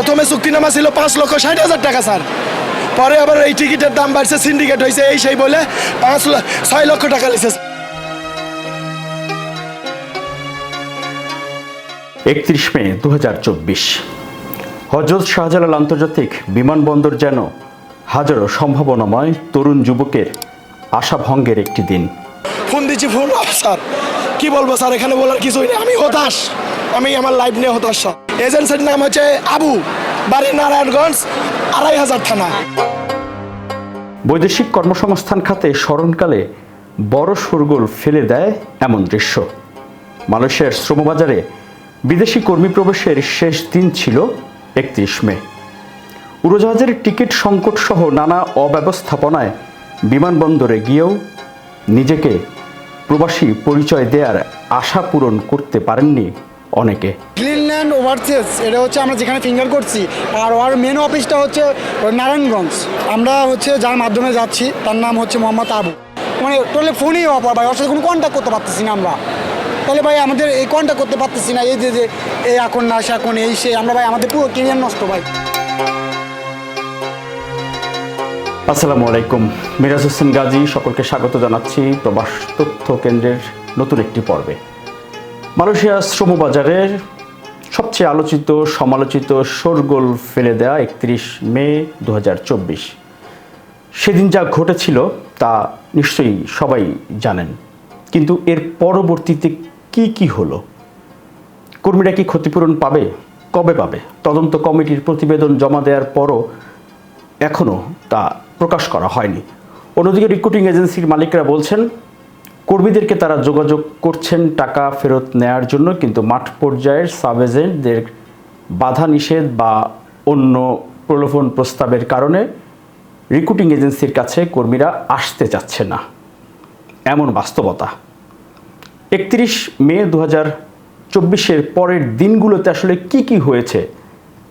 প্রথমে চুক্তিনামা ছিল পাঁচ লক্ষ ষাট হাজার টাকা স্যার। পরে আবার এই টিকিটের দাম বাড়ছে সিন্ডিকেট হয়েছে এই সেই বলে পাঁচ ছয় লক্ষ টাকা লিখছে একত্রিশ মে দু হজরত শাহজালাল আন্তর্জাতিক বিমানবন্দর যেন হাজারো সম্ভাবনাময় তরুণ যুবকের আশাভঙ্গের একটি দিন। ফোন দিচ্ছি ফোন স্যার। কি বলব স্যার এখানে বলার কিছুই নেই। আমি হতাশ। আমি আমার লাইফ নিয়ে হতাশ স্যার। এজেন্সির নাম হচ্ছে আবু বাড়ি নারায়ণগঞ্জ, আড়াই হাজার থানা। বৈদেশিক কর্মসংস্থান খাতে স্মরণকালে বড় শোরগোল ফেলে দেয় এমন দৃশ্য। মালয়েশিয়ার শ্রমবাজারে বিদেশি কর্মী প্রবেশের শেষ দিন ছিল একত্রিশ মে। উড়োজাহাজের টিকিট সংকট সহ নানা অব্যবস্থাপনায় বিমানবন্দরে গিয়েও নিজেকে প্রবাসী পরিচয় দেওয়ার আশা পূরণ করতে পারেননি অনেকে। গ্রিনল্যান্ড ওভারসিজ এটা হচ্ছে আমরা যেখানে ফিঙ্গার করছি। আর ওর মেন অফিসটা হচ্ছে নারায়ণগঞ্জ। আমরা হচ্ছে যার মাধ্যমে যাচ্ছি তার নাম হচ্ছে মোহাম্মদ আবু। মানে টোলে ফোনই অপার ভাই ওর সাথে কোনো কন্ট্যাক্ট করতে পারতেছি না আমরা। তাহলে ভাই আমাদের এই কন্ট্যাক্ট করতে পারতেছি না এই যে যে এই এখন না সে এখন এই সে আমরা ভাই আমাদের পুরো কেরিয়ার নষ্ট ভাই। আসসালামু আলাইকুম। মিরাজ হোসেন গাজী সকলকে স্বাগত জানাচ্ছি প্রবাস তথ্য কেন্দ্রের নতুন একটি পর্বে। মালয়েশিয়া শ্রমবাজারের সবচেয়ে আলোচিত, সমালোচিত শোরগোল ফেলে দেয়া একত্রিশ মে দু হাজার চব্বিশ। সেদিন যা ঘটেছিল তা নিশ্চয়ই সবাই জানেন। কিন্তু এর পরবর্তীতে কি কি হলো? কর্মীরা কি ক্ষতিপূরণ পাবে? কবে পাবে? তদন্ত কমিটির প্রতিবেদন জমা দেওয়ার পরও এখনও তা প্রকাশ করা হয়নি। অন্যদিকে রিক্রুটিং এজেন্সির মালিকরা বলছেন কর্মীদেরকে তারা যোগাযোগ করছেন টাকা ফেরত নেয়ার জন্য, কিন্তু মাঠ পর্যায়ের সাব এজেন্টদের বাধা নিষেধ বা অন্য প্রলোভন প্রস্তাবের কারণে রিক্রুটিং এজেন্সির কাছে কর্মীরা আসতে চাচ্ছে না। এমন বাস্তবতা। একত্রিশ মে দু হাজার চব্বিশের পরের দিনগুলোতে আসলে কি কি হয়েছে,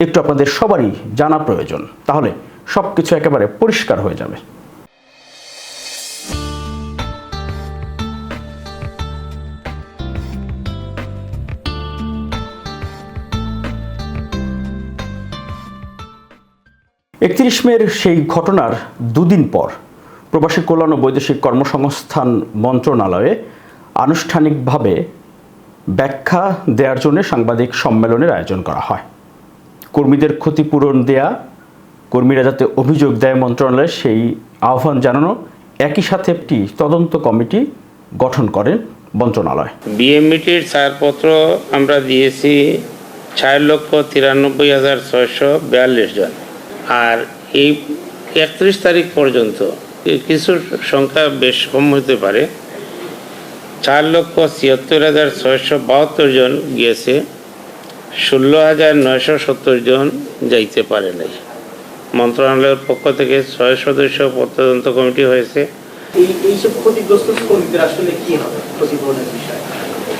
একটু আপনাদের সবারই জানা প্রয়োজন। তাহলে সব কিছু একেবারে পরিষ্কার হয়ে যাবে। একত্রিশ মের সেই ঘটনার দুদিন পর প্রবাসী কল্যাণ ও বৈদেশিক কর্মসংস্থান মন্ত্রণালয়ে আনুষ্ঠানিকভাবে ব্যাখ্যা দেওয়ার জন্য সাংবাদিক সম্মেলনের আয়োজন করা হয়। কর্মীদের ক্ষতিপূরণ দেয়া, কর্মীরা যাতে অভিযোগ দেয় মন্ত্রণালয়ে সেই আহ্বান জানানো, একই সাথে একটি তদন্ত কমিটি গঠন করেন মন্ত্রণালয়। বিএমইটির ছাড়পত্র আমরা দিয়েছি চার লক্ষ তিরানব্বই হাজার ছয়শো বিয়াল্লিশ জন। আর এই একত্রিশ তারিখ পর্যন্ত কিছু সংখ্যা বেশ কম হতে পারে। চার লক্ষ ছিয়াত্তর হাজার ছয়শো বাহাত্তর জন গিয়েছে, ষোলো হাজার নয়শো সত্তর জন যাইতে পারে নাই। মন্ত্রণালয়ের পক্ষ থেকে ছয় সদস্য তদন্ত কমিটি হয়েছে। এই এইসব ক্ষতিগ্রস্ত কর্মীদের আসলে কি হবে? ক্ষতিপূরণের বিষয়ে।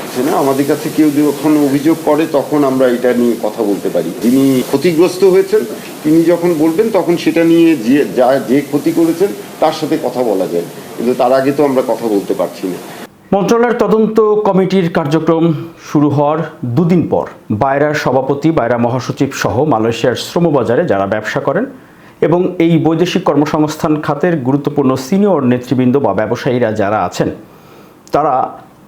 হচ্ছে না? আমাদের কাছে কেউ যখন অভিযোগ করে, তখন আমরা এটা নিয়ে কথা বলতে পারি। যিনি ক্ষতিগ্রস্ত হয়েছেন। তিনি যখন বলবেন, তখন সেটা নিয়ে যে, যা, যে ক্ষতি করেছেন, তার সাথে কথা বলা যায়। কিন্তু তার আগে তো আমরা কথা বলতে পারছি না। মন্ত্রণালয়ের তদন্ত কমিটির কার্যক্রম শুরু হওয়ার দুদিন পর বায়রার সভাপতি বায়রা মহাসচিব সহ মালয়েশিয়ার শ্রমবাজারে যারা ব্যবসা করেন এবং এই বৈদেশিক কর্মসংস্থান খাতের গুরুত্বপূর্ণ সিনিয়র নেতৃবৃন্দ বা ব্যবসায়ীরা যারা আছেন, তারা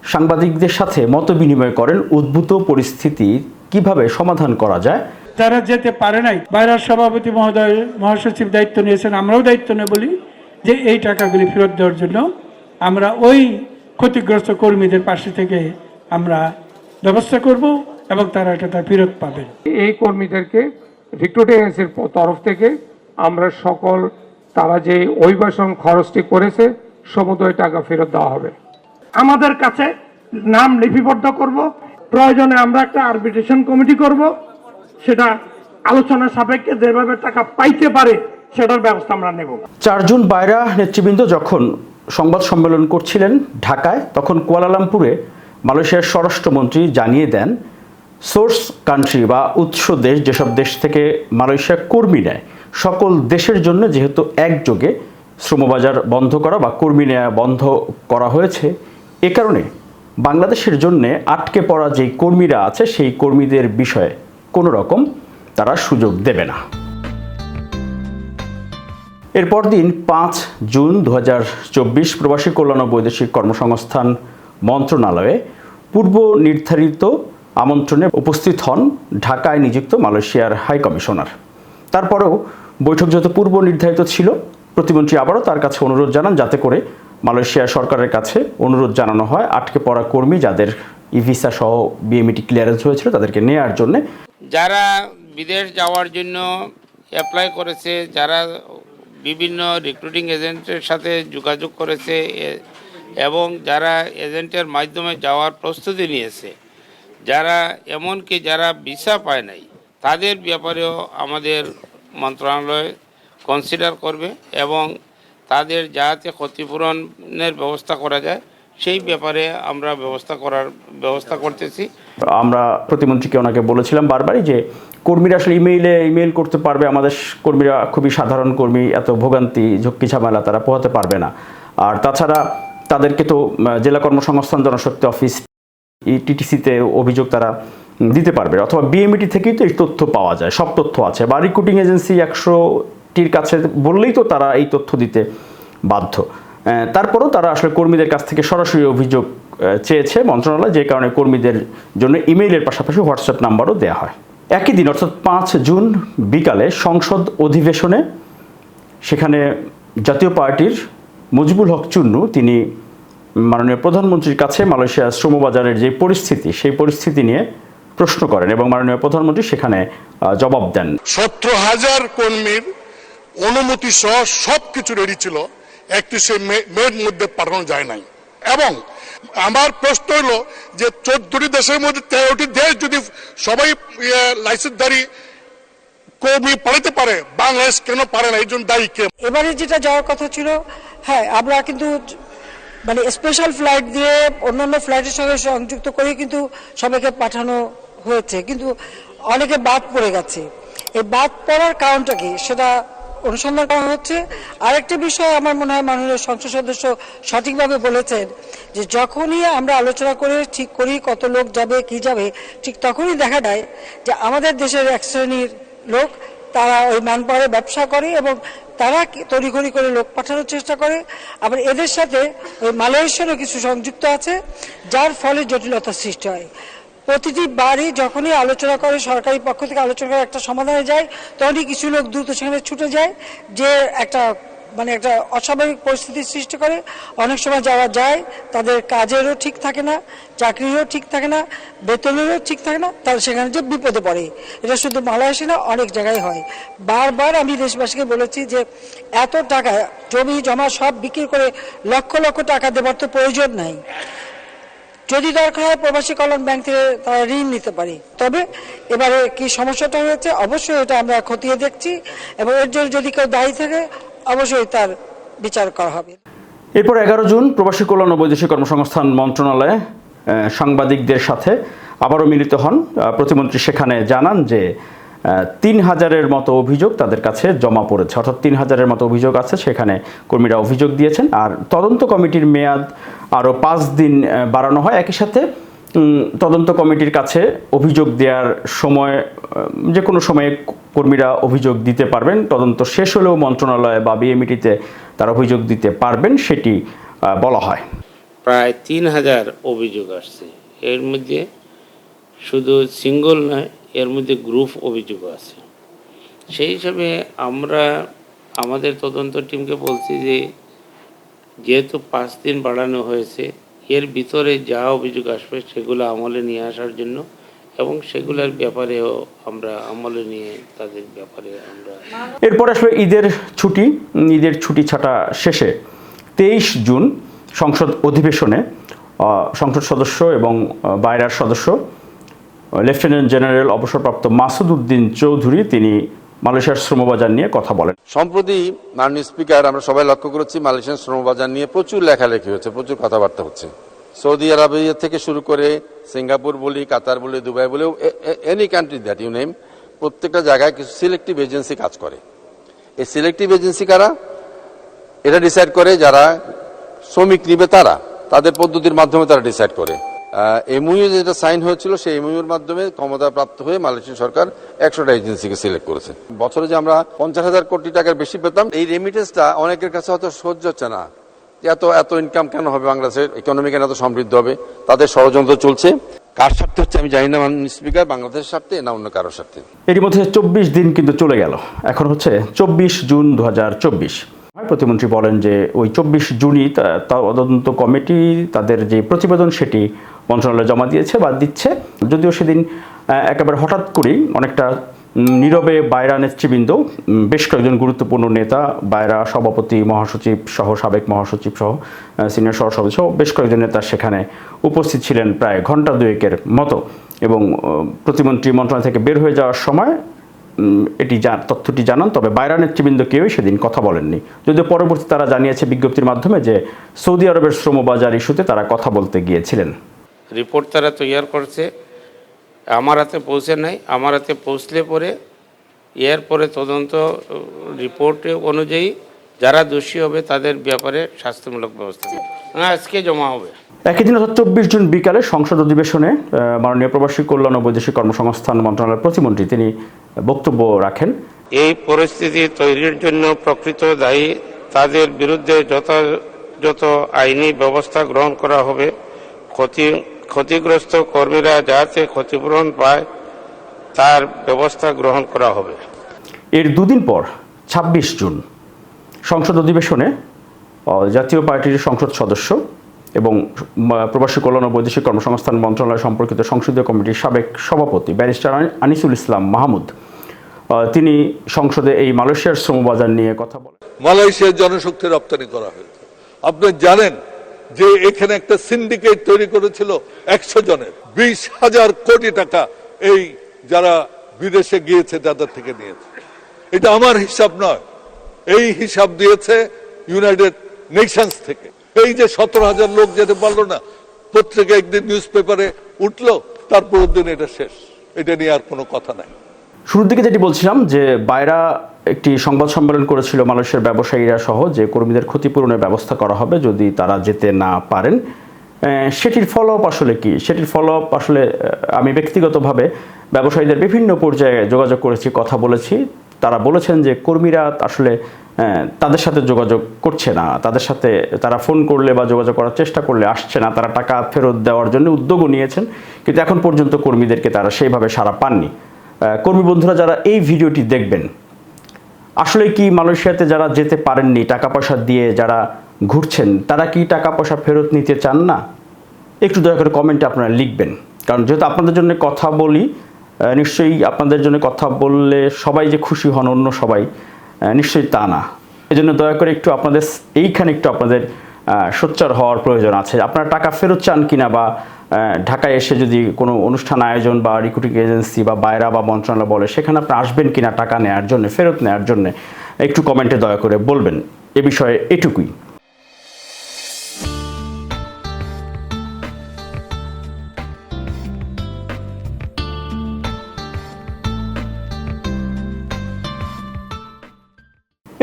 সাংবাদিকদের সাথে মত বিনিময় করেন উদ্ভূত পরিস্থিতি কীভাবে সমাধান করা যায়? যারা যেতে পারে নাই। বাইরার সভাপতি মহোদয় মহাসচিব দায়িত্ব নিয়েছেন আমরাও দায়িত্ব নেই বলি যে এই টাকাগুলি ফেরত দেওয়ার জন্য আমরা ওই ক্ষতিগ্রস্ত কর্মীদের পাশে থেকে আমরা ব্যবস্থা করব এবং তারা এটা তার ফেরত পাবেন। এই কর্মীদেরকে রিক্রুটিং এজেন্সির তরফ থেকে আমরা সকল তারা যে অভিবাসন খরচটি করেছে সমুদয় টাকা ফেরত দেওয়া হবে। আমাদের কাছে নাম লিপিবদ্ধ করব। প্রয়োজনে আমরা একটা আরবিট্রেশন কমিটি করব। সেটা আলোচনা সাপেক্ষে যেভাবে টাকা পাইতে পারে, সেটার ব্যবস্থা আমরা নেব। চারজন বায়রা নেতৃবৃন্দ যখন সংবাদ সম্মেলন করছিলেন ঢাকায়, তখন কুয়ালালামপুরে মালয়েশিয়ার স্বরাষ্ট্রমন্ত্রী জানিয়ে দেন সোর্স কান্ট্রি বা উৎস দেশ যেসব দেশ থেকে মালয়েশিয়া কর্মী নেয়, সকল দেশের জন্য যেহেতু একযোগে শ্রমবাজার বন্ধ করা বা কর্মী নেয়া বন্ধ করা হয়েছে এ কারণে বাংলাদেশের জন্য আটকে পড়া যেই কর্মীরা আছে, সেই কর্মীদের বিষয়ে কোনো রকম তারা সুযোগ দেবে না। এরপর দিন পাঁচ জুন দু হাজার চব্বিশ প্রবাসী কল্যাণ বৈদেশিক কর্মসংস্থান মন্ত্রণালয়ে পূর্ব নির্ধারিত আমন্ত্রণে উপস্থিত হন ঢাকায় নিযুক্ত মালয়েশিয়ার হাই কমিশনার। তারপরেও বৈঠক যত পূর্ব নির্ধারিত ছিল, প্রতিমন্ত্রী আবারও তার কাছে অনুরোধ জানান যাতে করে মালয়েশিয়া সরকারের কাছে অনুরোধ জানানো হয়, আটকে পড়া কর্মী যাদের ই ভিসা সহ বিএমইটি ক্লিয়ারেন্স হয়েছিল তাদেরকে নেয়ার জন্যে। যারা বিদেশ যাওয়ার জন্য অ্যাপ্লাই করেছে, যারা বিভিন্ন রিক্রুটিং এজেন্টের সাথে যোগাযোগ করেছে এবং যারা এজেন্টের মাধ্যমে যাওয়ার প্রস্তুতি নিয়েছে, যারা এমনকি যারা ভিসা পায় নাই, তাদের ব্যাপারেও আমাদের মন্ত্রণালয় কনসিডার করবে এবং তাদের যাতে ক্ষতিপূরণের ব্যবস্থা করা যায়, সেই ব্যাপারে আমরা ব্যবস্থা করার ব্যবস্থা করতেছি। আমরা প্রতিমন্ত্রীকে ওনাকে বলেছিলাম বারবারই যে কর্মীরা আসলে ইমেইলে ইমেইল করতে পারবে, আমাদের কর্মীরা খুবই সাধারণ কর্মী, এত ভোগান্তি, ঝক্কি ঝামেলা তারা পোহাতে পারবে না। আর তাছাড়া তাদেরকে তো জেলা কর্মসংস্থান জনশক্তি অফিস টিটিসিতে অভিযোগ তারা দিতে পারবে। অথবা বিএমইটি থেকেই তো এই তথ্য পাওয়া যায়, সব তথ্য আছে। বা রিক্রুটিং এজেন্সি একশোটির কাছে বললেই তো তারা এই তথ্য দিতে বাধ্য। তারপরও তারা আসলে কর্মীদের কাছ থেকে সরাসরি অভিযোগ চেয়েছে মন্ত্রণালয়, যে কারণে কর্মীদের জন্য ইমেইলের পাশাপাশি হোয়াটসঅ্যাপ নাম্বারও দেওয়া হয়। একই দিন, অর্থাৎ পাঁচ জুন বিকালে সংসদ অধিবেশনে সেখানে জাতীয় পার্টির মুজিবুল হক চুন্নু, তিনি মাননীয় প্রধানমন্ত্রীর কাছে মালয়েশিয়ার শ্রমবাজারের যে পরিস্থিতি, সেই পরিস্থিতি নিয়ে প্রশ্ন করেন এবং মাননীয় প্রধানমন্ত্রী সেখানে জবাব দেন। সতেরো হাজার কর্মীর অনুমতি সহ সবকিছু রেডি ছিল, একটি সে মেয়ের মধ্যে পাঠানো যায় নাই। এবং আমার প্রশ্ন হলো যে চোদ্দটি দেশের মধ্যে তেরোটি দেশ যদি সবাই লাইসেন্সধারী কর্মী পাঠাতে পারে, বাংলাদেশ কেন পারে না? এই জন্য দায়ী কে? এবারে যেটা যাওয়ার কথা ছিল হ্যাঁ আমরা কিন্তু মানে স্পেশাল ফ্লাইট দিয়ে অন্যান্য ফ্লাইটের সঙ্গে সংযুক্ত করে কিন্তু সবাইকে পাঠানো হয়েছে। কিন্তু অনেকে বাদ পড়ে গেছে। এই বাদ পড়ার কারণটা কি? সেটা অনুসন্ধান করা হচ্ছে। আরেকটা বিষয় আমার মনে হয় মাননীয় সংসদ সদস্য সঠিকভাবে বলেছেন যে, যখনই আমরা আলোচনা করে ঠিক করি কত লোক যাবে, কি যাবে, ঠিক তখনই দেখা যায় যে, আমাদের দেশের এক শ্রেণির লোক, তারা ওই ম্যান পাওয়ারে ব্যবসা করে এবং তারা তড়িঘড়ি করে লোক পাঠানোর চেষ্টা করে। আবার এদের সাথে ওই মালয়েশিয়ারও কিছু সংযুক্ত আছে, যার ফলে জটিলতার সৃষ্টি হয়। প্রতিটি বাড়ি যখনই আলোচনা করে, সরকারি পক্ষ থেকে আলোচনা করে একটা সমাধানে যায়, তখনই কিছু লোক দ্রুত সেখানে ছুটে যায়, যে একটা মানে একটা অস্বাভাবিক পরিস্থিতির সৃষ্টি করে। অনেক সময় যাওয়া যায়, তাদের কাজেরও ঠিক থাকে না, চাকরিরও ঠিক থাকে না, বেতনেরও ঠিক থাকে না, তারা সেখানে যে বিপদে পড়ে, এটা শুধু মালয়েশিয়া না, অনেক জায়গায় হয়। বারবার আমি দেশবাসীকে বলেছি যে, এত টাকা জমি জমা সব বিক্রি করে লক্ষ লক্ষ টাকা দেবার তো প্রয়োজন নাই। যদি দরকার হয় প্রবাসী কল্যাণ ব্যাংক থেকে তারা ঋণ নিতে পারি। তবে এবারে কি সমস্যাটা হয়েছে? অবশ্যই এটা আমরা খতিয়ে দেখছি এবং এর জন্য যদি কেউ দায়ী থাকে, অবশ্যই তার বিচার করা হবে। এরপর এগারো জুন, প্রবাসী কল্যাণ ও বৈদেশিক কর্মসংস্থান মন্ত্রণালয়ে সাংবাদিকদের সাথে আবারও মিলিত হন। প্রতিমন্ত্রী সেখানে জানান যে তিন হাজারের মতো অভিযোগ তাদের কাছে জমা পড়েছে। অর্থাৎ তিন হাজারের মতো অভিযোগ আছে, সেখানে কর্মীরা অভিযোগ দিয়েছেন। আর তদন্ত কমিটির মেয়াদ আরও পাঁচ দিন বাড়ানো হয়। একই সাথে তদন্ত কমিটির কাছে অভিযোগ দেওয়ার সময় যে কোনো সময়ে কর্মীরা অভিযোগ দিতে পারবেন। তদন্ত শেষ হলেও মন্ত্রণালয় বা বিএমইটিতে তারা অভিযোগ দিতে পারবেন, সেটি বলা হয়। প্রায় তিন হাজার অভিযোগ আসছে। এর মধ্যে শুধু সিঙ্গল নয়, এর মধ্যে গ্রুপ অভিযোগ আছে। সেই হিসাবে আমরা আমাদের তদন্ত টিমকে বলছি যে যেহেতু পাঁচ দিন বাড়ানো হয়েছে, এর ভিতরে যা অভিযোগ আসবে সেগুলো আমলে নিয়ে আসার জন্য এবং সেগুলোর ব্যাপারেও আমরা আমলে নিয়ে তাদের ব্যাপারে আমরা এরপর আসলে ঈদের ছুটি। ঈদের ছুটি ছাটা শেষে তেইশ জুন সংসদ অধিবেশনে সংসদ সদস্য এবং বাইরার সদস্য, লেফটেন্যান্ট জেনারেল অবসরপ্রাপ্ত মাসুদ উদ্দিন চৌধুরী, তিনি মালয়েশিয়ার শ্রমবাজার নিয়ে কথা বলেন। সম্প্রতি মাননীয় স্পিকার, আমরা সবাই লক্ষ্য করেছি মালয়েশিয়ান শ্রমবাজার নিয়ে প্রচুর লেখালেখি হচ্ছে, প্রচুর কথাবার্তা হচ্ছে। সৌদি আরবিয়া থেকে শুরু করে সিঙ্গাপুর বলি, কাতার বলি, দুবাই বলে any country that you name প্রত্যেকটা জায়গায় কিছু সিলেক্টিভ এজেন্সি কাজ করে। এই সিলেক্টিভ এজেন্সি কারা? এটা ডিসাইড করে যারা শ্রমিক নিবে তারা। তাদের পদ্ধতির মাধ্যমে তারা ডিসাইড করে। এমইউ যেটা সাইন হয়েছিল, সেই এমইউর মাধ্যমে ক্ষমতা প্রাপ্ত হয়ে মালয়েশিয়ান সরকার একশোটা এজেন্সিকে সিলেক্ট করেছে। বছরে যে আমরা পঞ্চাশ হাজার কোটি টাকার বেশি পেতাম, এই রেমিটেন্সটা অনেকের কাছে হয়তো সহ্য হচ্ছে না। এত এত ইনকাম কেন হবে বাংলাদেশের ইকোনমি কেন এত সমৃদ্ধ হবে? তাদের ষড়যন্ত্র চলছে। কার স্বার্থে হচ্ছে আমি জানি না স্পিকার বাংলাদেশের স্বার্থে না অন্য কারোর স্বার্থে? এরই মধ্যে চব্বিশ দিন কিন্তু চলে গেল। এখন হচ্ছে চব্বিশ জুন দু হাজার চব্বিশ প্রতিমন্ত্রী বলেন যে ওই চব্বিশ জুনই তদন্ত কমিটি, তাদের যে প্রতিবেদন সেটি মন্ত্রণালয়ে জমা দিয়েছে বা দিচ্ছে। যদিও সেদিন একেবারে হঠাৎ করেই অনেকটা নীরবে বায়রা নেতৃবৃন্দ বেশ কয়েকজন গুরুত্বপূর্ণ নেতা বায়রা সভাপতি, মহাসচিব সহ, সাবেক মহাসচিব সহ সিনিয়র সহ সদস্য বেশ কয়েকজন নেতা সেখানে উপস্থিত ছিলেন প্রায় ঘণ্টা দুয়েকের মতো। এবং প্রতিমন্ত্রী মন্ত্রণালয় থেকে বের হয়ে যাওয়ার সময় এটি তথ্যটি জানান, তবে বাইরা নেতৃবৃন্দ কেউই সেদিন কথা বলেননি। যদিও পরবর্তী তারা জানিয়েছে বিজ্ঞপ্তির মাধ্যমে যে সৌদি আরবের শ্রমবাজার ইস্যুতে তারা কথা বলতে গিয়েছিলেন। রিপোর্ট তারা তৈরি করছে। আমার হাতে পৌঁছে নাই। আমার হাতে পৌঁছলে পরে এর পরে তদন্ত রিপোর্ট অনুযায়ী যারা দোষী হবে তাদের ব্যাপারে শাস্তিমূলক ব্যবস্থা আজকে জমা হবে। একই দিন অর্থাৎ চব্বিশ জুন বিকালে সংসদ অধিবেশনে মাননীয় প্রবাসী কল্যাণ ও বৈদেশিক কর্মসংস্থান মন্ত্রণালয়ের প্রতিমন্ত্রী তিনি বক্তব্য রাখেন। এই পরিস্থিতি তৈরির জন্য প্রকৃত দায়ী। তাদের বিরুদ্ধে যথাযথ আইনি ব্যবস্থা গ্রহণ করা হবে। ক্ষতি ক্ষতিগ্রস্ত কর্মীরা যাতে ক্ষতিপূরণ পায় তার ব্যবস্থা গ্রহণ করা হবে। এর দুদিন পর ছাব্বিশ জুন সংসদ অধিবেশনে জাতীয় পার্টির সংসদ সদস্য এবং প্রবাসী কল্যাণ ও বৈদেশিক কর্মসংস্থান মন্ত্রণালয় সম্পর্কিত সংসদীয় কমিটির সাবেক সভাপতি ব্যারিস্টার আনিসুল ইসলাম মাহমুদ তিনি সংসদে এই মালয়েশিয়ার শ্রমবাজার নিয়ে কথা বলেন। মালয়েশিয়ার জনশক্তি রপ্তানি করা হয়েছে। আপনি জানেন যে এখানে একটা সিন্ডিকেট তৈরি করেছিল একশো জনের, বিশ হাজার কোটি টাকা এই যারা বিদেশে গিয়েছে তাদের থেকে নিয়েছে। এটা আমার হিসাব নয়, এই হিসাব দিয়েছে ইউনাইটেড নেশনস থেকে। এই যে সতেরো হাজার লোক যেতে পারল না, পত্রিকা একদিন নিউজ পেপারে উঠল তারপর দিন এটা শেষ। এটা নিয়ে আর কোনো কথা নাই। শুরুর দিকে যেটি বলছিলাম যে বাইরা একটি সংবাদ সম্মেলন করেছিল মালয়েশিয়ার ব্যবসায়ীরা সহ, যে কর্মীদের ক্ষতিপূরণের ব্যবস্থা করা হবে যদি তারা যেতে না পারেন। সেটির ফলো আপ আসলে কি? সেটির ফলো আপ আসলে আমি ব্যক্তিগতভাবে ব্যবসায়ীদের বিভিন্ন পর্যায়ে যোগাযোগ করেছি, কথা বলেছি। তারা বলেছেন যে কর্মীরা আসলে তাদের সাথে যোগাযোগ করছে না। তাদের সাথে তারা ফোন করলে বা যোগাযোগ করার চেষ্টা করলে আসছে না। তারা টাকা ফেরত দেওয়ার জন্য উদ্যোগও নিয়েছেন, কিন্তু এখন পর্যন্ত কর্মীদেরকে তারা সেইভাবে সাড়া পাননি। কর্মী বন্ধুরা, যারা এই ভিডিওটি দেখবেন আসলে কি মালয়েশিয়াতে যারা যেতে পারেননি টাকা পয়সা দিয়ে যারা ঘুরছেন, তারা কি টাকা পয়সা ফেরত নিতে চান না? একটু দয়া করে কমেন্টে আপনারা লিখবেন। কারণ যেহেতু আপনাদের জন্য কথা বলি নিশ্চয়ই আপনাদের জন্য কথা বললে সবাই যে খুশি হন, অন্য সবাই নিশ্চয়ই তা না। এজন্য দয়া করে একটু আপনাদের এইখানে একটু আপনাদের সোচ্চার হওয়ার প্রয়োজন আছে। আপনারা টাকা ফেরত চান কিনা বা ঢাকায় এসে যদি কোনো অনুষ্ঠান আয়োজন বা রিক্রুটিং এজেন্সি বা বাইরা বা মন্ত্রণালয় বলে, সেখানে আপনি আসবেন কিনা টাকা নেওয়ার জন্য, ফেরত নেওয়ার জন্য, একটু কমেন্টে দয়া করে বলবেন। এ বিষয়ে এটুকুই।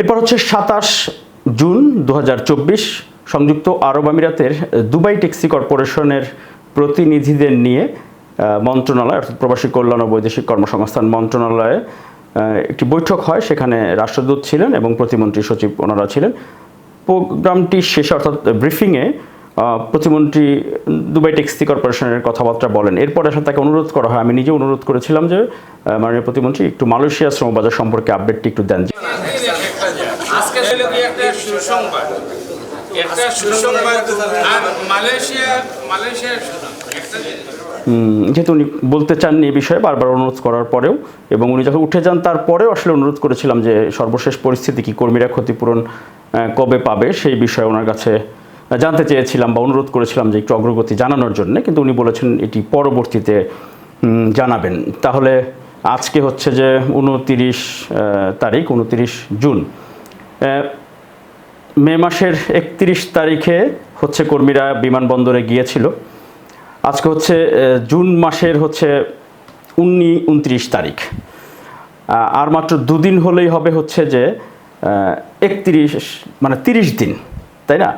এরপর হচ্ছে সাতাশ জুন দু হাজার চব্বিশ, সংযুক্ত আরব আমিরাতের দুবাই ট্যাক্সি কর্পোরেশনের প্রতিনিধিদের নিয়ে মন্ত্রণালয়, অর্থাৎ প্রবাসী কল্যাণ ও বৈদেশিক কর্মসংস্থান মন্ত্রণালয়ে একটি বৈঠক হয়। সেখানে রাষ্ট্রদূত ছিলেন এবং প্রতিমন্ত্রী সচিব ওনারা ছিলেন। প্রোগ্রামটি শেষে, অর্থাৎ ব্রিফিংয়ে প্রতিমন্ত্রী দুবাই ট্যাক্সি কর্পোরেশনের কথাবার্তা বলেন। এরপর আসলে তাকে অনুরোধ করা হয়। আমি নিজে অনুরোধ করেছিলাম যে মাননীয় প্রতিমন্ত্রী একটু মালয়েশিয়া শ্রমবাজার সম্পর্কে আপডেটটি একটু দেন। একটা সুসংবাদ আর মালয়েশিয়া মালয়েশিয়ার একটা যেহেতু উনি বলতে চাননি এই বিষয়ে বারবার অনুরোধ করার পরেও এবং উনি যখন উঠে যান তারপরেও আসলে অনুরোধ করেছিলাম যে সর্বশেষ পরিস্থিতি কি কর্মীরা ক্ষতিপূরণ কবে পাবে সেই বিষয়ে ওনার কাছে জানতে চেয়েছিলাম বা অনুরোধ করেছিলাম যে একটু অগ্রগতি জানানোর জন্য কিন্তু উনি বলেছেন এটি পরবর্তীতে জানাবেন। তাহলে আজকে হচ্ছে যে উনতিরিশ তারিখ উনতিরিশ জুন। মে মাসের একত্রিশ তারিখে হচ্ছে কর্মীরা বিমানবন্দরে গিয়েছিল। আজকে হচ্ছে জুন মাসের হচ্ছে উনি উনত্রিশ তারিখ। আর মাত্র দুদিন হলেই হবে হচ্ছে যে একত্রিশ মানে তিরিশ দিন তাই না?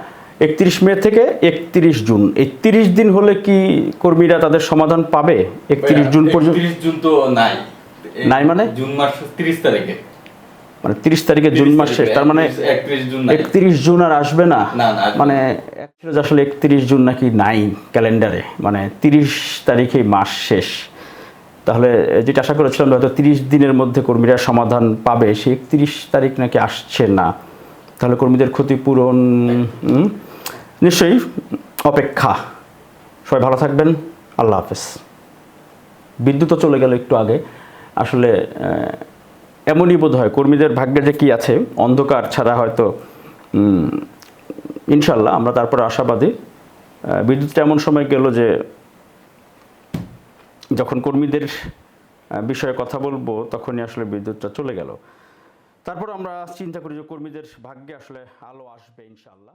একত্রিশ মে থেকে একত্রিশ জুন। এই তিরিশ দিন হলে কি কর্মীরা তাদের সমাধান পাবে? একত্রিশ জুন পর্যন্ত জুন তো নাই। নাই মানে? জুন মাস 30 তারিখে। মানে তিরিশ তারিখে জুন মাস শেষ তার মানে 31 জুন নাই। একত্রিশ জুন আর আসবে না। মানে আসলে একত্রিশ জুন নাকি নাই ক্যালেন্ডারে মানে তিরিশ তারিখে মাস শেষ। তাহলে যেটা আশা করেছিলাম হয়তো তিরিশ দিনের মধ্যে কর্মীরা সমাধান পাবে সেই একত্রিশ তারিখ নাকি আসছে না। তাহলে কর্মীদের ক্ষতিপূরণ নিশ্চয়ই অপেক্ষা। সবাই ভালো থাকবেন। আল্লাহ হাফেজ। বিদ্যুৎও চলে গেল একটু আগে। আসলে এমনই বোধ হয় কর্মীদের ভাগ্যে যে কি আছে, অন্ধকার ছাড়া হয়তো ইনশাল্লাহ আমরা তারপরে আশাবাদী। বিদ্যুৎটা এমন সময় গেল যে, যখন কর্মীদের বিষয়ে কথা বলব, তখনই আসলে বিদ্যুৎটা চলে গেল। তারপর আমরা চিন্তা করি যে কর্মীদের ভাগ্যে আসলে আলো আসবে ইনশাল্লাহ।